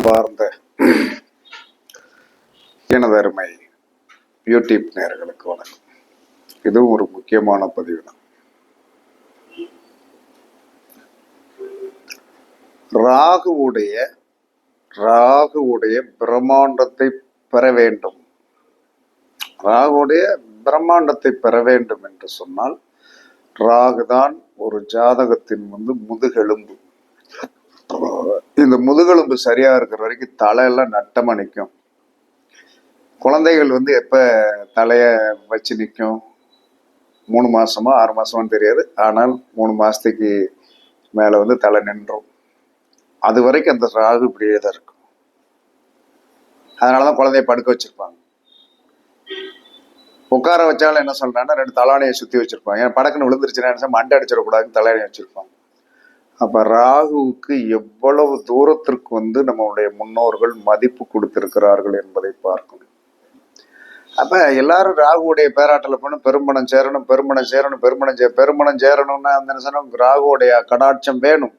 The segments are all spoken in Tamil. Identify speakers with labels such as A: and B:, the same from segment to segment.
A: அன்பார்ந்த எனதருமை யூடியூப் நேர்களுக்கு வணக்கம். இதுவும் ஒரு முக்கியமான பதிவு தான். ராகுவுடைய ராகுவுடைய பிரம்மாண்டத்தை பெற வேண்டும். ராகுவுடைய பிரம்மாண்டத்தை பெற வேண்டும் என்று சொன்னால் ராகுதான் ஒரு ஜாதகத்தின் வந்து முதுகெலும்பு. இந்த முதுகெலும்பு சரியா இருக்கிற வரைக்கும் தலையெல்லாம் நட்டமா நிற்கும் குழந்தைகள் வந்து எப்ப தலைய வச்சு நிற்கும் மூணு மாசமா ஆறு மாசமான்னு தெரியாது. ஆனால் மூணு மாசத்துக்கு மேல வந்து தலை நின்றும். அது வரைக்கும் அந்த ராகு இப்படியே தான் இருக்கும். அதனாலதான் குழந்தைய படுக்க வச்சிருப்பாங்க. உட்கார வச்சாலும் என்ன சொல்றாங்கன்னா ரெண்டு தலானையை சுத்தி வச்சிருப்பாங்க. ஏன்னா படக்குன்னு விழுந்துருச்சுன்னா என்ன மண்டை அடிச்சிடக்கூடாதுன்னு தலானையை வச்சிருப்பாங்க. அப்ப ராகுவுக்கு எவ்வளவு தூரத்திற்கு வந்து நம்மளுடைய முன்னோர்கள் மதிப்பு கொடுத்திருக்கிறார்கள் என்பதை பார்க்கணும். அப்ப எல்லாரும் ராகுவுடைய பேராட்டல பண்ண பெருமணம் சேரணும் பெருமணம் சேரணும் பெருமணம் சே பெருமணம் சேரணும்னா அந்த நிசனம் ராகுவுடைய கடாட்சம் வேணும்.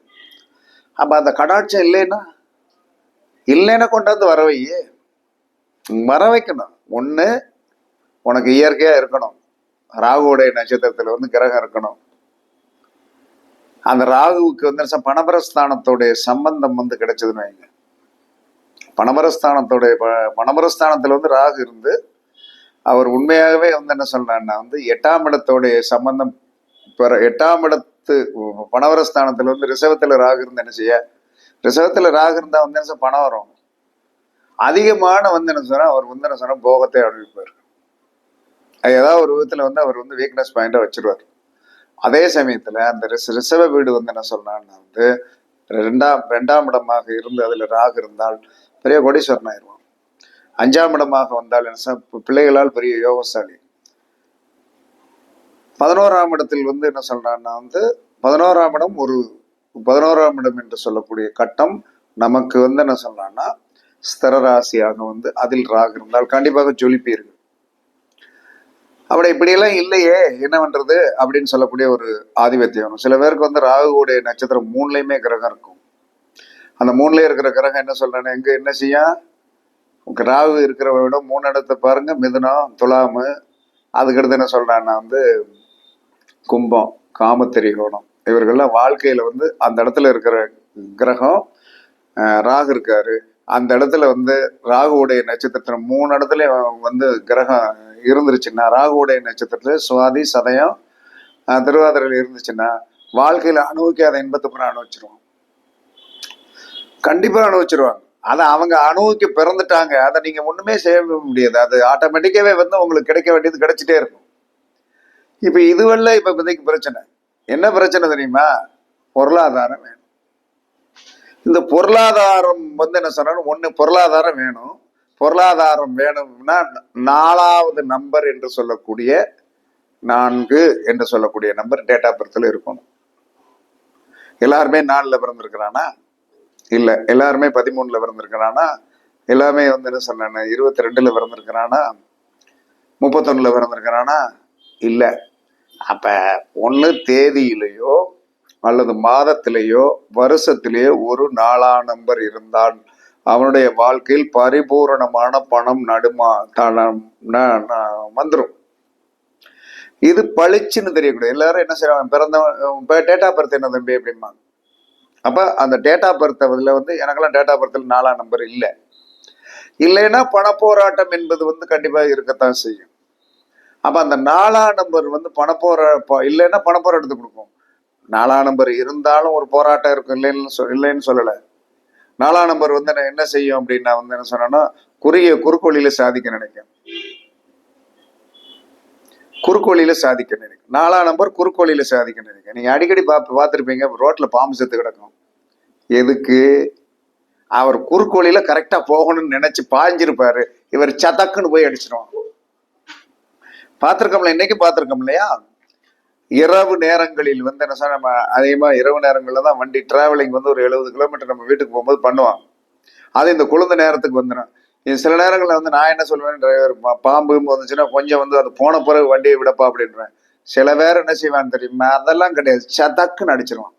A: அப்ப அந்த கடாட்சம் இல்லைன்னா இல்லைன்னா கொண்டாந்து வர வையே வர வைக்கணும். ஒன்று உனக்கு இயற்கையாக இருக்கணும். ராகுவுடைய நட்சத்திரத்தில் வந்து கிரகம் இருக்கணும். அந்த ராகுவுக்கு வந்து என்ன பணபரஸ்தானத்தோடைய சம்பந்தம் வந்து கிடைச்சதுன்னு வைங்க. பணபரஸ்தானத்தோடைய ப- வந்து ராகு இருந்து அவர் உண்மையாகவே வந்து என்ன சொல்றாருன்னா வந்து எட்டாம் இடத்தோடைய சம்பந்தம் பெற எட்டாம் இடத்து பணவரஸ்தானத்தில் வந்து ரிசவத்தில் ராகு இருந்து என்ன செய்ய ரிசவத்தில் ராகு இருந்தால் வந்து என்ன பணம் வரும். அதிகமான வந்து என்ன சொன்னால் அவர் வந்து என்ன சொன்னால் போகத்தை அனுப்பிப்பார் அது ஏதாவது ஒரு விதத்தில் வந்து அவர் வந்து வீக்னஸ் பாயிண்டாக வச்சிருவார். அதே சமயத்துல அந்த ரிச- ரிஷப வீடு வந்து என்ன சொல்றான்னா வந்து ரெண்டாம் ரெண்டாம் இடமாக இருந்து அதுல ராகு இருந்தால் பெரிய கோடீஸ்வரன் ஆயிடுவான். அஞ்சாம் இடமாக வந்தால் என்ன பிள்ளைகளால் பெரிய யோகசாலி. பதினோராம் இடத்தில் வந்து என்ன சொல்றான்னா வந்து பதினோராம் இடம் ஒரு பதினோராம் இடம் என்று சொல்லக்கூடிய கட்டம் நமக்கு வந்து என்ன சொல்றான்னா ஸ்திரராசியாக வந்து அதில் ராகு இருந்தால் கண்டிப்பாக ஜொலிப்பீர்கள். அப்படி இப்படியெல்லாம் இல்லையே என்ன பண்ணுறது அப்படின்னு சொல்லக்கூடிய ஒரு ஆதிபத்தியம் வரும். சில பேருக்கு வந்து ராகுவோடைய நட்சத்திரம் மூணுலேயுமே கிரகம் இருக்கும். அந்த மூணுலயே இருக்கிற கிரகம் என்ன சொல்றேன்னா எங்க என்ன செய்யும் உங்க ராகு இருக்கிறவங்க விட மூணு இடத்தை பாருங்க. மிதுனம் துலாமு அதுக்கடுத்து என்ன சொல்றான்னா வந்து கும்பம் காமத்திரிகோணம் இவர்கள்லாம் வாழ்க்கையில வந்து அந்த இடத்துல இருக்கிற கிரகம் ராகு இருக்காரு. அந்த இடத்துல வந்து ராகுவுடைய நட்சத்திரத்துல மூணு இடத்துல வந்து கிரகம் இருந்துருச்சுன்னா ராகுடைய நட்சத்திரத்தில் சுவாதி சதயம் திருவாதிரையில் இருந்துச்சுன்னா வாழ்க்கையில் அனுபவிக்காத இன்பத்தை பூரா அனுபவிச்சிருவாங்க. கண்டிப்பாக அனுபவிச்சிருவாங்க. அதை அவங்க அனுபவிக்க பிறந்துட்டாங்க அதை நீங்கள் ஒன்றுமே செய்ய முடியாது. அது ஆட்டோமேட்டிக்காகவே வந்து உங்களுக்கு கிடைக்க வேண்டியது கிடைச்சிட்டே இருக்கும். இப்போ இதுவல்ல இப்போ இப்போதைக்கு பிரச்சனை. என்ன பிரச்சனை தெரியுமா? பொருளாதாரம் வேணும். இந்த பொருளாதாரம் வந்து என்ன சொன்னாலும் ஒன்று பொருளாதாரம் வேணும் பொருளாதாரம் வேணும்னா நாலாவது நம்பர் என்று சொல்லக்கூடிய நான்கு என்று சொல்லக்கூடிய நம்பர் டேட் ஆஃப் பர்த்தில் இருக்கணும். எல்லாருமே நாலில் பிறந்திருக்கிறானா? இல்லை எல்லாருமே பதிமூணில் பிறந்திருக்கிறானா? எல்லாமே வந்து என்ன சொன்னேன் இருபத்தி ரெண்டில் பிறந்திருக்கிறானா? முப்பத்தொன்னுல பிறந்திருக்கிறானா? இல்லை. அப்போ ஒன்று தேதியிலேயோ அல்லது மாதத்திலேயோ வருஷத்திலேயோ ஒரு நாலா நம்பர் இருந்தான் அவனுடைய வாழ்க்கையில் பரிபூரணமான பணம் நடுமா தனம் ந- இது பளிச்சுன்னு தெரியக்கூடாது. எல்லாரும் என்ன செய்யறாங்க? பிறந்த டேட்டா பர்த் என்ன தம்பி அப்படிம்பாங்க. அப்ப அந்த டேட்டா பர்த் அதுல வந்து எனக்கெல்லாம் டேட்டா பர்த்தில் நாலாம் நம்பர் இல்லை. இல்லைன்னா பணப்போராட்டம் என்பது வந்து கண்டிப்பாக இருக்கத்தான் செய்யும். அப்போ அந்த நாலாம் நம்பர் வந்து பணப்போரா ப- இல்லைன்னா பணப்போராட்டத்தை கொடுக்கும் நாலாம் நம்பர் இருந்தாலும் ஒரு போராட்டம் இருக்கும் இல்லைன்னு சொல் இல்லைன்னு சொல்லலை. நாலாம் நம்பர் வந்து நான் என்ன செய்யும் அப்படின்னு நான் வந்து என்ன சொன்னேன்னா குறுகிய குறுக்கோளியில சாதிக்க நினைக்கும். குறுக்கோளியில சாதிக்க நினைக்கும். நாலாம் நம்பர் குறுக்கோளியில சாதிக்க நினைக்கும். நீங்க அடிக்கடி பா பார்த்துருப்பீங்க ரோட்ல பாம்பு செத்து கிடக்கும். எதுக்கு? அவர் குறுக்கோளியில கரெக்டா போகணும்னு நினைச்சு பாஞ்சிருப்பாரு. இவர் சதக்குன்னு போய் அடிச்சிருவான். பார்த்துருக்கோம்ல இன்னைக்கு பார்த்துருக்கோம் இல்லையா? இரவு நேரங்களில் வந்து என்ன சொன்னா, நம்ம அதிகமாக இரவு நேரங்களில் தான் வண்டி டிராவலிங் வந்து ஒரு எழுபது கிலோமீட்டர் நம்ம வீட்டுக்கு போகும்போது பண்ணுவான். அது இந்த குழந்தை நேரத்துக்கு வந்துடும் இது சில நேரங்களில் வந்து நான் என்ன சொல்லுவேன் டிரைவர் பாம்பு வந்துச்சுன்னா கொஞ்சம் வந்து அது போன பிறகு வண்டியை விடப்பா அப்படின்றேன் சில பேர் என்ன செய்வான்னு தெரியுமா அதெல்லாம் கிடையாது. சதக்குன்னு அடிச்சிருவான்.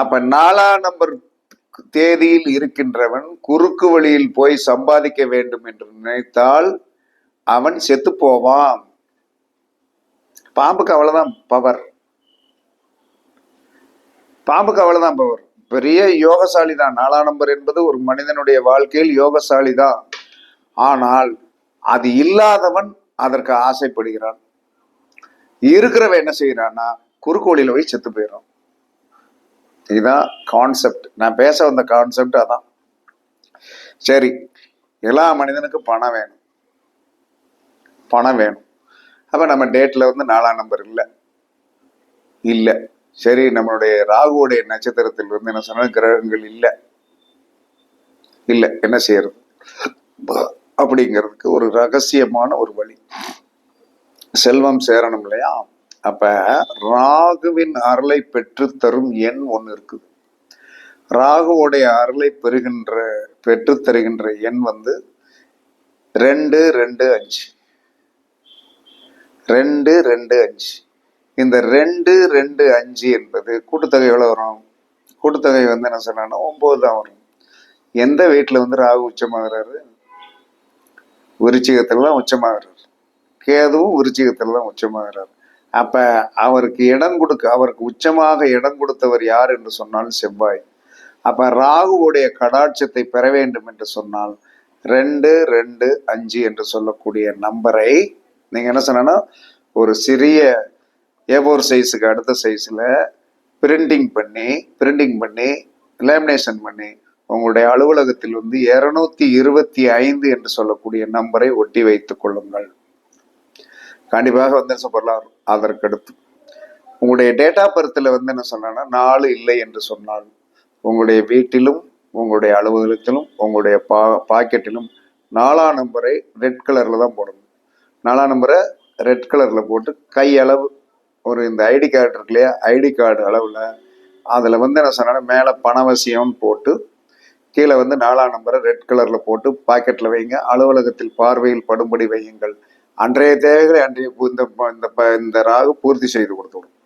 A: அப்ப நாலாம் நம்பர் தேதியில் இருக்கின்றவன் குறுக்கு வழியில் போய் சம்பாதிக்க வேண்டும் என்று நினைத்தால் அவன் செத்து போவான். பாம்புக்கு அவ்வளோதான் பவர் பாம்புக்கு அவ்வளோதான் பவர் பெரிய யோகசாலி தான் நாலாம் நம்பர் என்பது ஒரு மனிதனுடைய வாழ்க்கையில் யோகசாலி தான் ஆனால் அது இல்லாதவன் அதற்கு ஆசைப்படுகிறான். இருக்கிறவன் என்ன செய்கிறான்னா குறுக்கோளில் போய் செத்து போயிடும் இதுதான் கான்செப்ட் நான் பேச வந்த கான்செப்ட் அதான். சரி எல்லா மனிதனுக்கும் பணம் வேணும். பணம் வேணும். அப்போ நம்ம டேட்டில் வந்து நாலாம் நம்பர் இல்லை. இல்லை. சரி நம்மளுடைய ராகுவுடைய நட்சத்திரத்தில் வந்து என்ன சொன்ன கிரகங்கள் இல்லை. இல்லை என்ன செய்யறது? அப்படிங்கிறதுக்கு ஒரு ரகசியமான ஒரு வழி. செல்வம் சேரணும் இல்லையா? அப்ப ராகுவின் அருளை பெற்று தரும் எண் ஒன்று இருக்குது. ராகுவோடைய அருளை பெறுகின்ற பெற்று தருகின்ற எண் வந்து ரெண்டு ரெண்டு அஞ்சு. ரெண்டு ரெண்டு அஞ்சு. இந்த ரெண்டு ரெண்டு அஞ்சு என்பது கூட்டுத்தொகை எவ்வளோ வரும்? கூட்டுத்தொகை வந்து என்ன சொன்னான்னா ஒம்பது தான் வரும். எந்த வீட்டில் வந்து ராகு உச்சமாகிறாரு? விருச்சிகத்தில் தான் உச்சமாகிறார். கேதுவும் விருச்சிகத்தில் தான் உச்சமாகிறார். அப்போ அவருக்கு இடம் கொடுக்க அவருக்கு உச்சமாக இடம் கொடுத்தவர் யார் என்று சொன்னால் செவ்வாய். அப்போ ராகுவுடைய கடாட்சத்தை பெற வேண்டும் என்று சொன்னால் ரெண்டு ரெண்டு அஞ்சு என்று சொல்லக்கூடிய நம்பரை நீங்கள் என்ன சொன்னேன்னா ஒரு சிறிய ஏபோர் சைஸுக்கு அடுத்த சைஸில் பிரிண்டிங் பண்ணி பிரிண்டிங் பண்ணி லேமினேஷன் பண்ணி உங்களுடைய அலுவலகத்தில் வந்து இருநூத்தி இருபத்தி ஐந்து என்று சொல்லக்கூடிய நம்பரை ஒட்டி வைத்துக் கொள்ளுங்கள். கண்டிப்பாக வந்து என்ன சொல்லலாம் அதற்கடுத்து. உங்களுடைய டேட்டா பர்த்தில் வந்து என்ன சொன்னா நாலு இல்லை என்று சொன்னால் உங்களுடைய வீட்டிலும் உங்களுடைய அலுவலகத்திலும் உங்களுடைய பா பாக்கெட்டிலும் நாலாம் நம்பரை ரெட் கலரில் தான் போடணும். நாலாம் நம்பரை ரெட் கலரில் போட்டு கை அளவு ஒரு இந்த ஐடி கார்டு இருக்கு இல்லையா ஐடி கார்டு அளவில் அதில் வந்து என்ன சொன்னா மேலே பணவசியம்னு போட்டு கீழே வந்து நாலாம் நம்பரை ரெட் கலரில் போட்டு பாக்கெட்டில் வைங்க அலுவலகத்தில் பார்வையில் படும்படி வையுங்கள். அன்றைய தேவைகளை அன்றைய இந்த ப- இந்த ப- இந்த ராகு பூர்த்தி செய்து கொடுத்து விடும்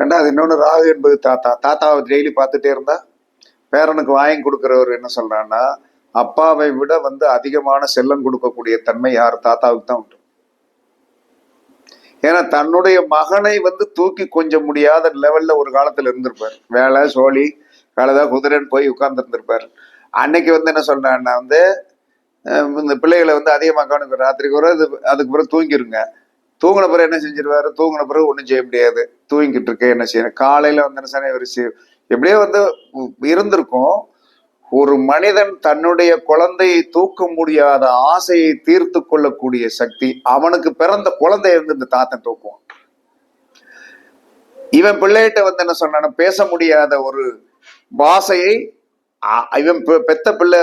A: ரெண்டாவது இன்னொன்று ராகு என்பது தாத்தா. தாத்தாவை டெய்லி பார்த்துட்டே இருந்தா பேரனுக்கு வாங்கி கொடுக்குறவர் என்ன சொல்கிறான்னா அப்பாவை விட வந்து அதிகமான செல்லம் கொடுக்கக்கூடிய தன்மை யார்? தாத்தாவுக்கு தான் உண்டு. ஏன்னா தன்னுடைய மகனை வந்து தூக்கி கொஞ்சம் முடியாத லெவல்ல ஒரு காலத்துல இருந்திருப்பார். வேலை சோழி வேலைதா குதிரைன்னு போய் உட்கார்ந்துருந்திருப்பார். அன்னைக்கு வந்து என்ன சொல்றான்னா வந்து இந்த பிள்ளைகளை வந்து அதிகமாக கவனிக்கிற ராத்திரிக்கு வர அது அதுக்கு பிறகு தூங்கிருங்க. தூங்கின பிறகு என்ன செஞ்சிருவாரு? தூங்கின பிறகு ஒன்றும் செய்ய முடியாது. தூங்கிட்டு இருக்க என்ன செய்யணும் காலையில வந்து என்ன செய்யணும்? எப்படியோ வந்து இருந்திருக்கும். ஒரு மனிதன் தன்னுடைய குழந்தையை தூக்க முடியாத ஆசையை தீர்த்து கொள்ளக்கூடிய சக்தி அவனுக்கு பிறந்த குழந்தைய வந்து இந்த தாத்தன் தூக்குவான். இவன் பிள்ளைகிட்ட வந்து என்ன சொன்னான பேச முடியாத ஒரு பாஷையை இவன் பெ- பெத்த பிள்ளை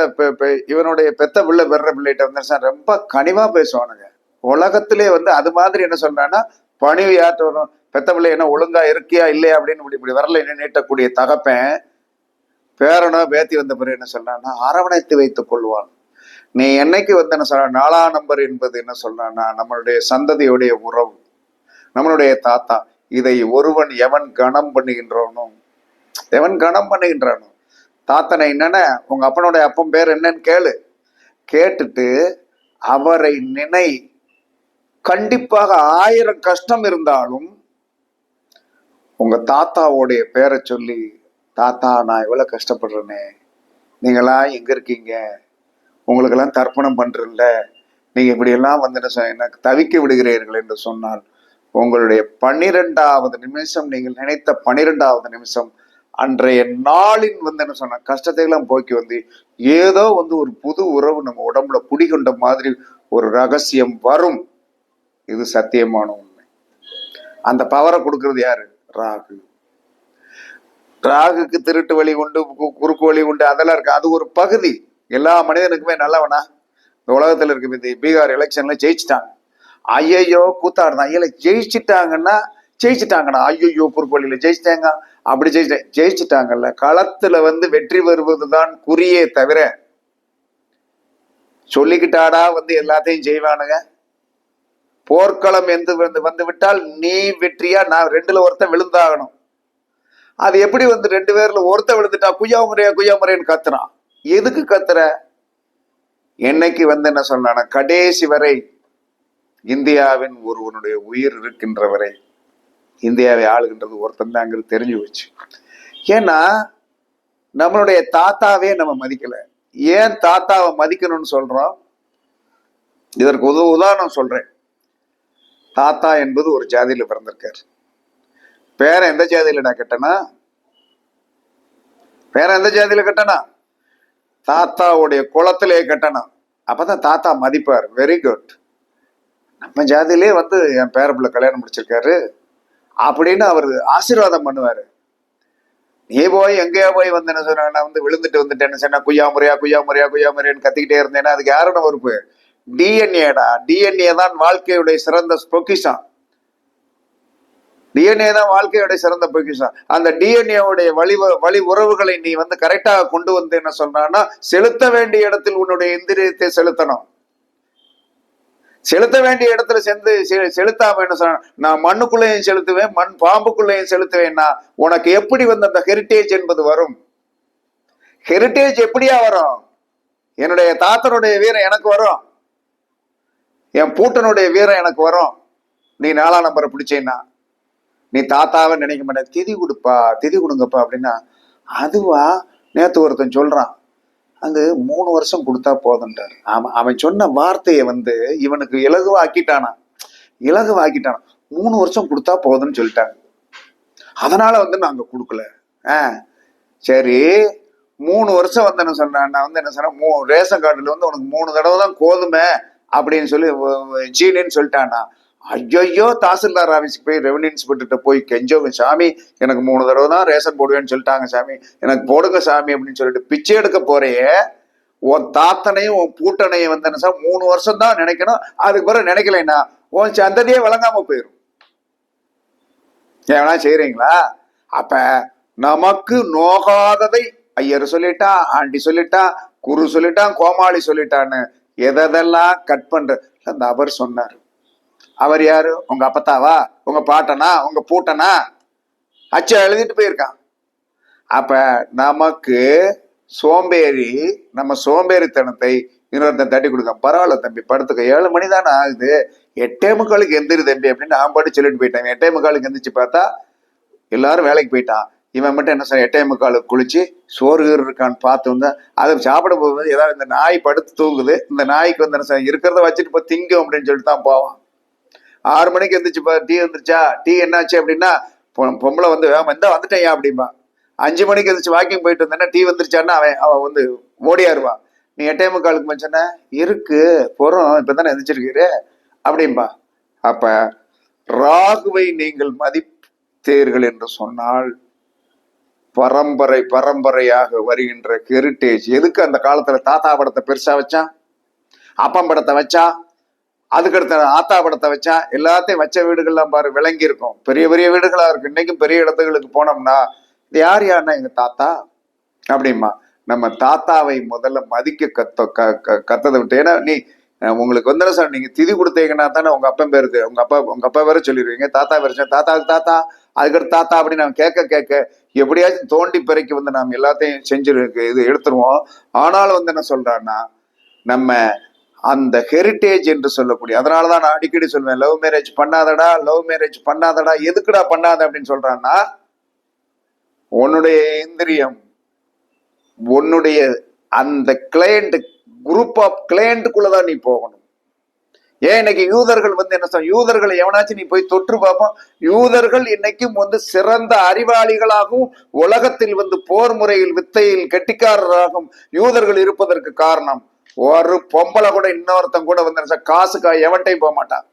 A: இவனுடைய பெத்த பிள்ளை பெற பிள்ளைகிட்ட வந்து ரொம்ப கனிவா பேசுவானுங்க. உலகத்திலே வந்து அது மாதிரி என்ன சொல்றான்னா பணிவு யார்ட்ட பெத்த பிள்ளை என்ன ஒழுங்கா இருக்கியா இல்லையா அப்படின்னு இப்படி இப்படி வரல நீட்டக்கூடிய தகப்பன் பேரனோ பேத்தி வந்த பிறகு என்ன சொல்றான்னா அரவணைத்து வைத்துக் கொள்வான். நீ என்னைக்கு வந்து என்ன சொல்ற நாலா நம்பர் என்பது என்ன சொல்றான்னா நம்மளுடைய சந்ததியுடைய உறவு நம்மளுடைய தாத்தா இதை ஒருவன் எவன் கணம் பண்ணுகின்றவனோ எவன் கணம் பண்ணுகின்றானோ. தாத்தனை என்னென்ன உங்க அப்பனுடைய அப்பன் பேர் என்னன்னு கேளு. கேட்டுட்டு அவரை நினை கண்டிப்பாக ஆயிரம் கஷ்டம் இருந்தாலும் உங்க தாத்தாவுடைய பேரை சொல்லி தாத்தா நான் எவ்வளோ கஷ்டப்படுறேனே. நீங்களாம் எங்கே இருக்கீங்க? உங்களுக்கெல்லாம் தர்ப்பணம் பண்ணுறல நீங்கள் இப்படியெல்லாம் வந்து என்ன எனக்கு தவிக்க விடுகிறீர்கள் என்று சொன்னால் உங்களுடைய பன்னிரெண்டாவது நிமிஷம் நீங்கள் நினைத்த பன்னிரெண்டாவது நிமிஷம் அன்றைய நாளின் வந்து என்ன சொன்ன கஷ்டத்தை எல்லாம் போக்கி வந்து ஏதோ வந்து ஒரு புது உறவு நம்ம உடம்புல குடிகொண்ட மாதிரி ஒரு ரகசியம் வரும். இது சத்தியமான உண்மை. அந்த பவரை கொடுக்கறது யாரு? ராகு. ராகுக்கு திருட்டு வழி உண்டு கு- குறுக்கு வழி உண்டு அதெல்லாம் இருக்கு. அது ஒரு பகுதி. எல்லா மனிதனுக்குமே நல்லவனா? இந்த உலகத்தில் இருக்கு இந்த பீகார் எலெக்ஷன்ல ஜெயிச்சிட்டாங்க. ஐயையோ கூத்தாடுதான். ஐயல ஜெயிச்சிட்டாங்கன்னா ஜெயிச்சிட்டாங்கண்ணா ஐயோ குறுக்கு வழியில ஜெயிச்சிட்டாங்க. அப்படி ஜெயிச்சிட்டேன் ஜெயிச்சிட்டாங்கல்ல. களத்துல வந்து வெற்றி பெறுவதுதான் குறியே தவிர சொல்லிக்கிட்டாடா வந்து எல்லாத்தையும் செய்வானுங்க. போர்க்களம் எந்த வந்து வந்து விட்டால் நீ வெற்றியா? நான் ரெண்டுல ஒருத்தன் விழுந்தாகணும். அது எப்படி வந்து ரெண்டு பேர்ல ஒருத்த விழுந்துட்டா குய்யா முறையா குய்யா முறைன்னு கத்துறான் எதுக்கு கத்துற? என்னைக்கு வந்து என்ன சொன்னான கடைசி வரை இந்தியாவின் ஒருவனுடைய உயிர் இருக்கின்ற வரை இந்தியாவை ஆளுகின்றது ஒருத்தன் தாங்கிறது தெரிஞ்சு வச்சு ஏன்னா நம்மளுடைய தாத்தாவே நம்ம மதிக்கல. ஏன் தாத்தாவை மதிக்கணும்னு சொல்றோம்? இதற்கு உத உதாரணம் சொல்றேன். தாத்தா என்பது ஒரு ஜாதியில பிறந்திருக்காரு. பேரன் எந்த ஜாதியில நான் பேரன் பேரை எந்த ஜாதியில கட்டனா? தாத்தாவுடைய குளத்திலேயே கட்டணும் அப்பதான் தாத்தா மதிப்பார். வெரி குட் நம்ம ஜாதியிலே வந்து என் பேரப்பிள்ள கல்யாணம் முடிச்சிருக்காரு. அப்படின்னு அவர் ஆசீர்வாதம் பண்ணுவாரு. நீ போய் எங்கேயோ போய் வந்து என்ன சொன்ன நான் வந்து விழுந்துட்டு வந்துட்டேன்னு சொன்னா குய்யா முறையா குய்யா முறையா குய்யா முறையான்னு கத்திக்கிட்டே இருந்தேன்னா அதுக்கு யாரோட பொறுப்பு? டிஎன்ஏடா டிஎன்ஏ தான் வாழ்க்கையுடைய சிறந்த பொக்கிஷம். டிஎன்ஏ தான் வாழ்க்கையுடைய சிறந்த பொக்கிஷம். அந்த டிஎன்ஏவுடைய வழி வழி உறவுகளை நீ வந்து கரெக்டாக கொண்டு வந்து என்ன சொல்றான்னா செலுத்த வேண்டிய இடத்தில் உன்னுடைய இந்திரியத்தை செலுத்தணும். செலுத்த வேண்டிய இடத்துல சென்று செ- செலுத்தாம என்ன சொன்ன நான் மண்ணுக்குள்ளேயும் செலுத்துவேன் மண் பாம்புக்குள்ளேயும் செலுத்துவேன்னா உனக்கு எப்படி வந்து அந்த ஹெரிட்டேஜ் என்பது வரும்? ஹெரிட்டேஜ் எப்படியா வரும்? என்னுடைய தாத்தனுடைய வீரம் எனக்கு வரும். என் பூட்டனுடைய வீரம் எனக்கு வரும். நீ நாலாம் நம்பரை பிடிச்சேன்னா. நீ தாத்தாவை நினைக்க மாட்டேன் திதி கொடுப்பா திதி கொடுங்கப்பா அப்படின்னா அதுவா? நேற்று ஒருத்தன் சொல்றான். அது மூணு வருஷம் கொடுத்தா போதுன்றார் அவன் அவன் சொன்ன வார்த்தையை வந்து இவனுக்கு இலகுவாக்கிட்டானா? இலகுவாக்கிட்டானா. மூணு வருஷம் கொடுத்தா போதும்னு சொல்லிட்டாங்க. அதனால வந்து நாங்க கொடுக்கல. ஆ சரி மூணு வருஷம் வந்து என்ன சொன்னேன் நான் வந்து என்ன சொன்னேன் மூ ரேஷன் கார்டில் வந்து உனக்கு மூணு தடவை தான் கோதுமை அப்படின்னு சொல்லி ஜீனின்னு சொல்லிட்டானா? ஐயோ தாசில்தார் ஆஃபீஸுக்கு போய் ரெவன்யூ இன்ஸ்பெக்டர்கிட்ட போய் கெஞ்சோங்க சாமி எனக்கு மூணு தடவை தான் ரேஷன் போடுவேன்னு சொல்லிட்டாங்க சாமி. எனக்கு போடுங்க சாமி அப்படின்னு சொல்லிட்டு பிச்சை எடுக்க போறையே உன் தாத்தனையும் உன் பூட்டனையும் வந்து என்ன சார் மூணு வருஷம் தான் நினைக்கணும். அதுக்கு பிறகு நினைக்கலைன்னா உன் சந்ததியே விளங்காம போயிடும் ஏன்னா செய்யறீங்களா அப்ப நமக்கு நோகாததை ஐயர் சொல்லிட்டா ஆண்டி சொல்லிட்டா குரு சொல்லிட்டான் கோமாளி சொல்லிட்டான்னு எதெல்லாம் கட் பண்ற அந்த அவர் சொன்னார். அவர் யாரு? உங்க அப்பத்தாவா? உங்க பாட்டனா? உங்க பூட்டனா? அச்சு எழுதிட்டு போயிருக்கான். அப்ப நமக்கு சோம்பேறி நம்ம சோம்பேறித்தனத்தை இன்னொருத்தன் தட்டி கொடுக்க பரவாயில்ல தம்பி படுத்துக்க. ஏழு மணி தானே ஆகுது. எட்டே முக்காலுக்கு எந்திரு தம்பி அப்படின்னு நான் பாட்டு சொல்லிட்டு போயிட்டேன். எட்டே முக்காலுக்கு எந்திரிச்சு பார்த்தா எல்லாரும் வேலைக்கு போயிட்டான். இவன் மட்டும் என்ன சொன்ன எட்டே முக்காலுக்கு குளிச்சு சோறு இருக்கான்னு பார்த்து வந்தேன் அதை சாப்பிட போகும்போது ஏதாவது இந்த நாய் படுத்து தூங்குது. இந்த நாய்க்கு வந்து என்ன சார் இருக்கிறத வச்சுட்டு போய் திங்கும் அப்படின்னு சொல்லிட்டு தான் போவான். ஆறு மணிக்கு எந்திரிச்சு டீ வந்துருச்சா டீ என்னாச்சு அப்படின்னா பொம்பளை வந்து வேமா இந்த வந்துட்டேயா அப்படிம்பா. அஞ்சு மணிக்கு எந்திரிச்சு வாக்கிங் போயிட்டு வந்தேன்னா டீ வந்துருச்சான்னா அவன் அவன் வந்து ஓடியாருவான். நீ எட்டே முக்காலுக்கு மச்சன இருக்கு போறோம் இப்பதானே எந்திரிச்சிருக்கீரு அப்படிம்பா. அப்ப ராகுவை நீங்கள் மதித்தீர்கள் என்று சொன்னால் பரம்பரை பரம்பரையாக வருகின்ற ஹெரிட்டேஜ் எதுக்கு அந்த காலத்துல தாத்தா படத்தை பெருசா வச்சான்? அப்பம் படத்தை வச்சா அதுக்கடுத்த ஆத்தா படத்தை வச்சா எல்லாத்தையும் வச்ச வீடுகள்லாம் பாரு விளங்கி இருக்கும் பெரிய பெரிய வீடுகளா இருக்கு. இன்னைக்கும் பெரிய இடத்துகளுக்கு போனோம்னா இது யார் யாருன்னா எங்க தாத்தா அப்படிமா நம்ம தாத்தாவை முதல்ல மதிக்க கத்த க- க- கத்ததை விட்டு. ஏன்னா நீ உங்களுக்கு வந்து சார் நீங்க திதி கொடுத்தீங்கன்னா தானே உங்க அப்பன் பேருது உங்க அப்பா உங்க அப்பா வேற சொல்லிடுவீங்க தாத்தா பேர் சொன்னா, தாத்தாவுக்கு தாத்தா அதுக்கடுத்து தாத்தா அப்படின்னு நான் கேட்க கேட்க எப்படியாச்சும் தோண்டி பிறக்கி வந்து நாம் எல்லாத்தையும் செஞ்சு இது எடுத்துருவோம். ஆனாலும் வந்து என்ன சொல்றான்னா நம்ம அந்த ஹெரிட்டேஜ் என்று சொல்லக்கூடிய அதனாலதான் நான் அடிக்கடி சொல்வேன் லவ் மேரேஜ் பண்ணாதடா லவ் மேரேஜ் பண்ணாதடா எதுக்குடா பண்ணாத? அப்படின்னு சொல்றான்னா உன்னுடைய இந்திரியம் உன்னுடைய அந்த கிளையண்ட் குரூப் ஆஃப் கிளையண்ட்டுக்குள்ளதான் நீ போகணும். ஏன் இன்னைக்கு யூதர்கள் வந்து என்ன சொல்ல யூதர்களை எவனாச்சும் நீ போய் தொற்று பார்ப்போம் யூதர்கள் இன்னைக்கும் வந்து சிறந்த அறிவாளிகளாகவும் உலகத்தில் வந்து போர் முறையில் வித்தையில் கெட்டிக்காரராகவும் யூதர்கள் இருப்பதற்கு காரணம். ஒரு பொம்பளை கூட இன்னொருத்தன் கூட வந்து என்ன காசுக்கா எவன்ட்டையும் போக மாட்டான்.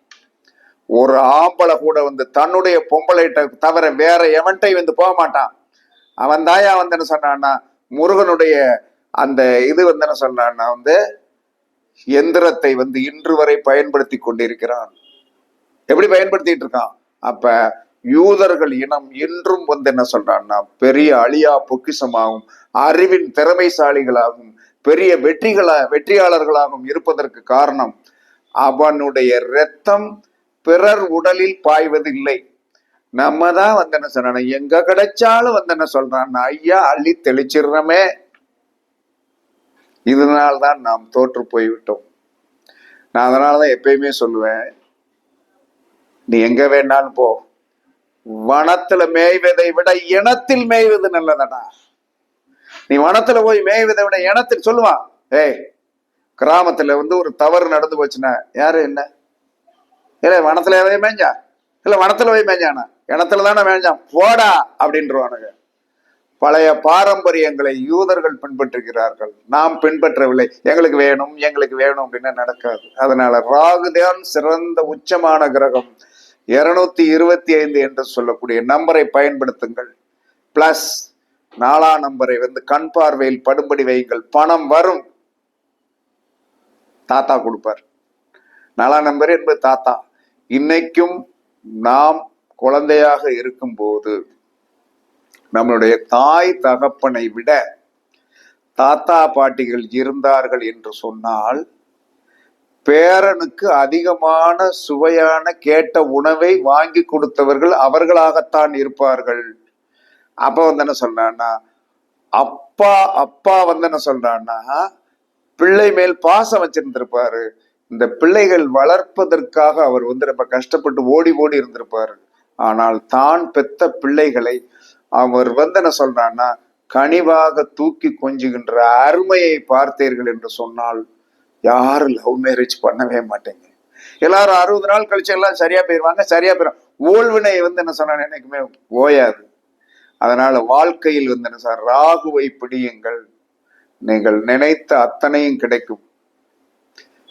A: ஒரு ஆம்பளை கூட வந்து தன்னுடைய பொம்பளைகிட்ட தவிர வேற எவன்ட்டையும் வந்து போக மாட்டான். அவன் தாயா வந்து என்ன சொன்னான்னா முருகனுடைய அந்த இது வந்து என்ன சொன்னான்னா வந்து எந்திரத்தை வந்து இன்று வரை பயன்படுத்தி கொண்டிருக்கிறான். எப்படி பயன்படுத்திட்டு இருக்கான்? அப்ப யூதர்கள் இனம் இன்றும் வந்து என்ன சொல்றான்னா பெரிய அழியா பொக்கிஷமாகவும் அறிவின் திறமைசாலிகளாகவும் பெரிய வெற்றிகளா வெற்றியாளர்களாகவும் இருப்பதற்கு காரணம் அவனுடைய இரத்தம் பிறர் உடலில் பாய்வதில்லை. நம்ம தான் வந்து என்ன சொன்னோம் எங்க கிடைச்சாலும் வந்து என்ன சொல்றான். ஐயா அள்ளி தெளிச்சிடுறமே. இதனால்தான் நாம் தோற்று போய்விட்டோம். நான் அதனாலதான் எப்பயுமே சொல்லுவேன். நீ எங்க வேணாலும் போ. வனத்துல மேய்வதை விட இனத்தில் மேய்வது நல்லதடா. நீ வனத்துல போய் மேய்வதை விட இனத்தில் சொல்லுவான் ஏய் கிராமத்துல வந்து ஒரு தவறு நடந்து போச்சுன்னா யாரு என்ன? இல்ல வனத்துல எதையும் மேய்ஞ்சா? இல்ல வனத்துல போய் மேய்ஞ்சானா? இனத்துல தானே மேய்ஞ்சான். போடா அப்படின்றவானுங்க. பழைய பாரம்பரியங்களை யூதர்கள் பின்பற்றுகிறார்கள். நாம் பின்பற்றவில்லை. எங்களுக்கு வேணும் எங்களுக்கு வேணும் அப்படின்னா நடக்காது. அதனால ராகுதான் சிறந்த உச்சமான கிரகம். இருநூத்தி இருபத்தி ஐந்து என்று சொல்லக்கூடிய நம்பரை பயன்படுத்துங்கள். பிளஸ் நாலா நம்பரை வந்து கண் பார்வையில் படும்படி வையுங்கள். பணம் வரும். தாத்தா கொடுப்பார். நாலா நம்பர் என்பது தாத்தா. இன்னைக்கும் நாம் குழந்தையாக இருக்கும்போது நம்மளுடைய தாய் தகப்பனை விட தாத்தா பாட்டிகள் இருந்தார்கள் என்று சொன்னால் பேரனுக்கு அதிகமான சுவையான கேட்ட உணவை வாங்கி கொடுத்தவர்கள் அவர்களாகத்தான் இருப்பார்கள். அப்ப வந்து என்ன சொல்றான்னா அப்பா அப்பா வந்து என்ன சொல்றான்னா பிள்ளை மேல் பாசம் வச்சிருந்திருப்பாரு. இந்த பிள்ளைகள் வளர்ப்பதற்காக அவர் வந்து ரொம்ப கஷ்டப்பட்டு ஓடி ஓடி இருந்திருப்பாரு. ஆனால் தான் பெத்த பிள்ளைகளை அவர் வந்து என்ன சொல்றான்னா கனிவாக தூக்கி கொஞ்சுகின்ற அருமையை பார்த்தீர்கள் என்று சொன்னால் யாரும் லவ் மேரேஜ் பண்ணவே மாட்டேங்க. எல்லாரும் அறுபது நாள் கழிச்சு எல்லாம் சரியா போயிருவாங்க சரியா போயிடும் ஓல்வினை வந்து என்ன சொன்னா என்னைக்குமே ஓயாது. அதனால வாழ்க்கையில் வந்து என்ன சார் ராகுவை பிடியுங்கள். நீங்கள் நினைத்த அத்தனையும் கிடைக்கும்.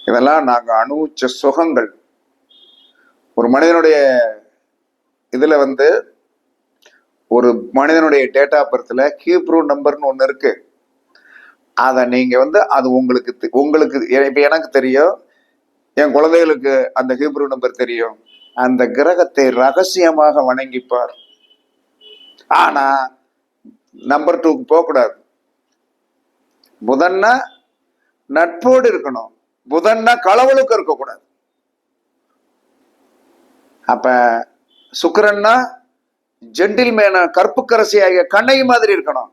A: இதெல்லாம் நாங்க அனுபவிச்ச சுகங்கள். ஒரு மனிதனுடைய இதுல வந்து ஒரு மனிதனுடைய டேட்டா பர்த்ல ஹீப்ரூ நம்பர்னு ஒண்ணு இருக்கு. அதை நீங்க வந்து அது உங்களுக்கு தெ- உங்களுக்கு இப்ப எனக்கு தெரியும் என் குழந்தைகளுக்கு அந்த ஹீப்ரூ நம்பர் தெரியும். அந்த கிரகத்தை ரகசியமாக வணங்கிப்பார். ஆனா நம்பர் டூக்கு போகக்கூடாது. புதன்னா நட்போடு இருக்கணும். புதன்னா களவழுக்கு இருக்கக்கூடாது. அப்ப சுக்கிரன்னா ஜென்டில்மேன கற்புக்கரசி ஆகிய கண்ணை மாதிரி இருக்கணும்.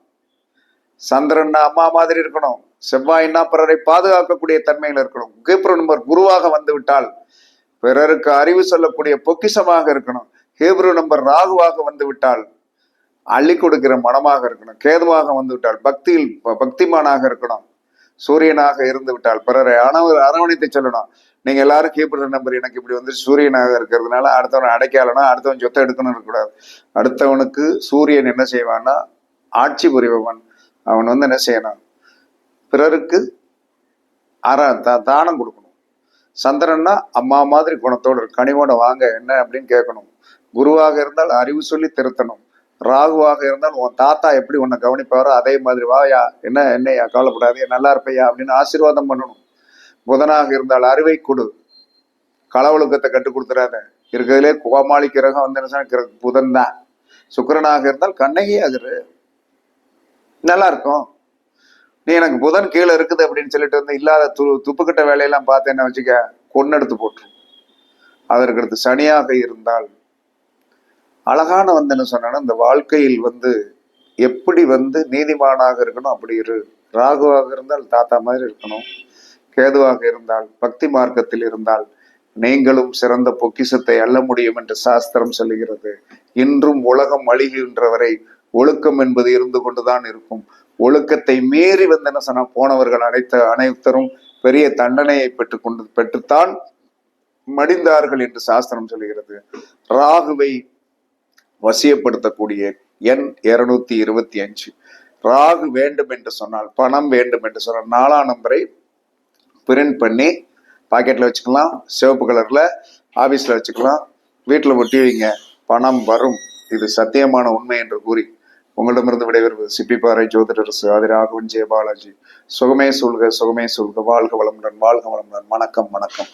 A: சந்திரன்னா அம்மா மாதிரி இருக்கணும். செவ்வாயின்னா பிறரை பாதுகாக்கக்கூடிய தன்மையில் இருக்கணும். கேப்ரோ நம்பர் குருவாக வந்து விட்டால் பிறருக்கு அறிவு சொல்லக்கூடிய பொக்கிஷமாக இருக்கணும். ஹேப்ரு நம்பர் ராகுவாக வந்து விட்டால் அள்ளி கொடுக்கிற மனமாக இருக்கணும். கேதுவாக வந்து விட்டால் பக்தியில் பக்திமானாக இருக்கணும். சூரியனாக இருந்து விட்டால் பிறரை அணவு அரவணைத்து சொல்லணும். நீங்க எல்லாரும் கீப்பர் நம்பர் எனக்கு இப்படி வந்து சூரியனாக இருக்கிறதுனால அடுத்தவன் அடைக்காலனா அடுத்தவன் சொத்தை எடுக்கணும் இருக்கக்கூடாது. அடுத்தவனுக்கு சூரியன் என்ன செய்வான்னா ஆட்சி புரிபவன். அவன் வந்து என்ன செய்யணும்? பிறருக்கு அற தானம் கொடுக்கணும். சந்திரன்னா அம்மா மாதிரி குணத்தோடு கனிவோட வாங்க என்ன அப்படின்னு கேட்கணும். குருவாக இருந்தால் அறிவு சொல்லி திருத்தணும். ராகுவாக இருந்தால் உன் தாத்தா எப்படி உன்னை கவனிப்பாரோ அதே மாதிரி வாயா என்ன என்னையா கவலைப்படாதே நல்லா இருப்பையா அப்படின்னு ஆசீர்வாதம் பண்ணணும். புதனாக இருந்தால் அறிவை கொடு. களவொழுக்கத்தை கற்றுக் கொடுத்துறாத. இருக்கிறதுலே கோமாளி கிரகம் வந்து என்ன புதன் தான். சுக்கிரனாக இருந்தால் கண்ணகி ஆகுது நல்லா இருக்கும். நீ எனக்கு புதன் கீழே இருக்குது அப்படின்னு சொல்லிட்டு வந்து இல்லாத து துப்புக்கிட்ட வேலையெல்லாம் பார்த்தேன்னு வச்சுக்க? கொன்னெடுத்து போட்டுரும் அதற்கு அடுத்து சனியாக இருந்தால் அழகான வந்து என்ன சொன்னா இந்த வாழ்க்கையில் வந்து எப்படி வந்து நீதிமானாக இருக்கணும் அப்படி இரு. ராகுவாக இருந்தால் தாத்தா மாதிரி இருக்கணும். கேதுவாக இருந்தால் பக்தி மார்க்கத்தில் இருந்தால் நீங்களும் சிறந்த பொக்கிஷத்தை அள்ள முடியும் என்று சாஸ்திரம் சொல்லுகிறது. இன்றும் உலகம் அழிகின்ற வரை ஒழுக்கம் என்பது இருந்து கொண்டுதான் இருக்கும். ஒழுக்கத்தை மீறி வந்து என்ன சொன்னா போனவர்கள் அனைத்த அனைத்தரும் பெரிய தண்டனையை பெற்றுக்கொண்டு பெற்றுத்தான் மடிந்தார்கள் என்று சாஸ்திரம் சொல்கிறது ராகுவை வசியப்படுத்தக்கூடிய எண் இருநூத்தி இருபத்தி அஞ்சு. ராகு வேண்டும் என்று சொன்னால் பணம் வேண்டும் என்று சொன்னால் நாலாம் நம்பரை பிரிண்ட் பண்ணி பாக்கெட்ல வச்சுக்கலாம். சிவப்பு கலர்ல ஆபீஸ்ல வச்சுக்கலாம். வீட்டில் ஒட்டி வைங்க. பணம் வரும். இது சத்தியமான உண்மை என்று கூறி உங்களிடமிருந்து விடைபெறுவது சிப்பிப்பாறை ஜோதிடரசு ஆதி ராகவன் ஜெயபாலாஜி. சுகமே சொல்க சுகமே சொல்க. வாழ்க வளமுடன் வாழ்க வளமுடன். வணக்கம் வணக்கம்.